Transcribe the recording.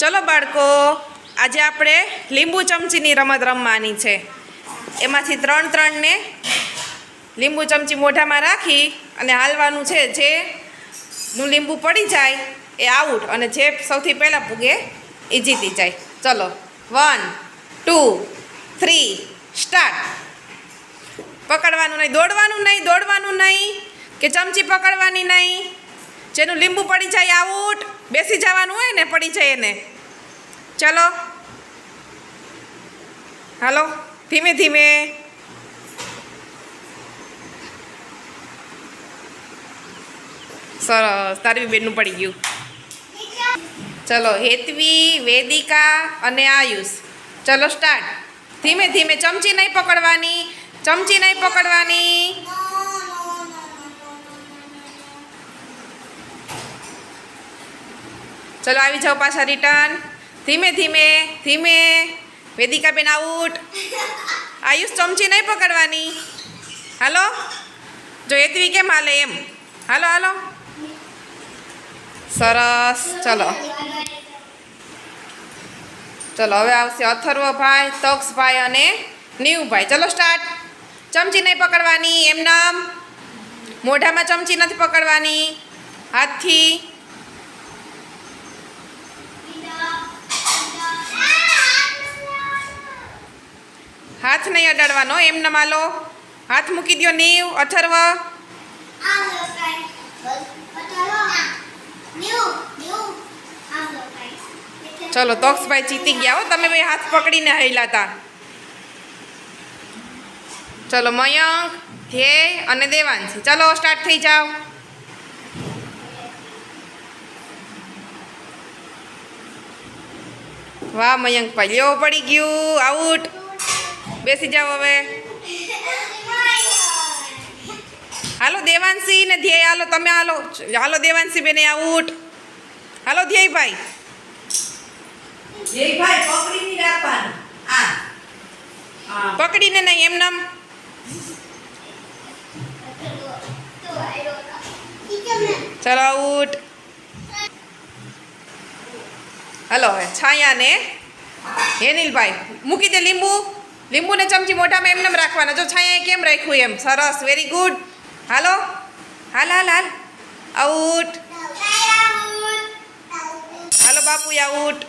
ચલો બાળકો, આજે આપણે લીંબુ ચમચીની રમત રમવાની છે. એમાંથી ત્રણ ત્રણને લીંબુ ચમચી મોઢામાં રાખી અને હાલવાનું છે જે નું લીંબુ પડી જાય એ આઉટ અને જે સૌથી પહેલાં પૂગે એ જીતી જાય. ચલો, વન, ટુ, થ્રી, સ્ટાર્ટ. પકડવાનું નહીં, દોડવાનું નહીં દોડવાનું નહીં કે ચમચી પકડવાની નહીં. જેનું લીંબુ પડી જાય આઉટ બેસી જવાનું હોય ને, પડી જાય એને. ચલો. હાલો, ધીમે ધીમે. સરસ તારી બેનનું પડી ગયું. ચલો, હેતવી, વેદિકા અને આયુષ. ચલો સ્ટાર્ટ ધીમે ધીમે, ચમચી નહીં પકડવાની, ચમચી નહીં પકડવાની. ચલો આવી જાઓ પાછા રિટર્ન ધીમે ધીમે ધીમે. વેદિકા બેન આઉટ આયુષ ચમચી નહીં પકડવાની. હાલો? જો એતવી કેમ હાલે એમ? હાલો હાલો? સરસ. ચલો. ચલો, હવે આવશે અથર્વભાઈ, તક્ષભાઈ અને નીવભાઈ. ચલો સ્ટાર્ટ ચમચી નહીં પકડવાની. એમ નામ. મોઢામાં ચમચી નથી પકડવાની. હાથથી હાથ નહીં અડાડવાનો એમ ન માલો. હાથ મૂકી દો નીવ અથર્વ. ચલો તક્ષભાઈ જીતી ગયા હો. તમે ભાઈ હાથ પકડીને હેલા હતા ચલો મયંક ધ્યેય અને દેવાંશી. ચલો સ્ટાર્ટ થઈ જાઓ. વાહ મયંક ભાઈ લ્યો પડી ગયું. આઉટ બેસી જાઓ હવે. હાલો દેવાંશી ને ધ્યેય હાલો તમે હાલો. હાલો દેવાંશી બેને આઉટ હાલો રાખવાનું. આ. પકડીને નહીં એમ નામ. ચલો આઉટ હલો હવે છાયાને હેનિલભાઈ મૂકી દે લીંબુ. લીંબુને ચમચી મોટામાં એમને રાખવાના. જો છાયાએ કેમ રાખ્યું એમ? સરસ વેરી ગુડ હાલો? હાલ હાલ હાલ. આઉટ હાલો બાપુ આઉટ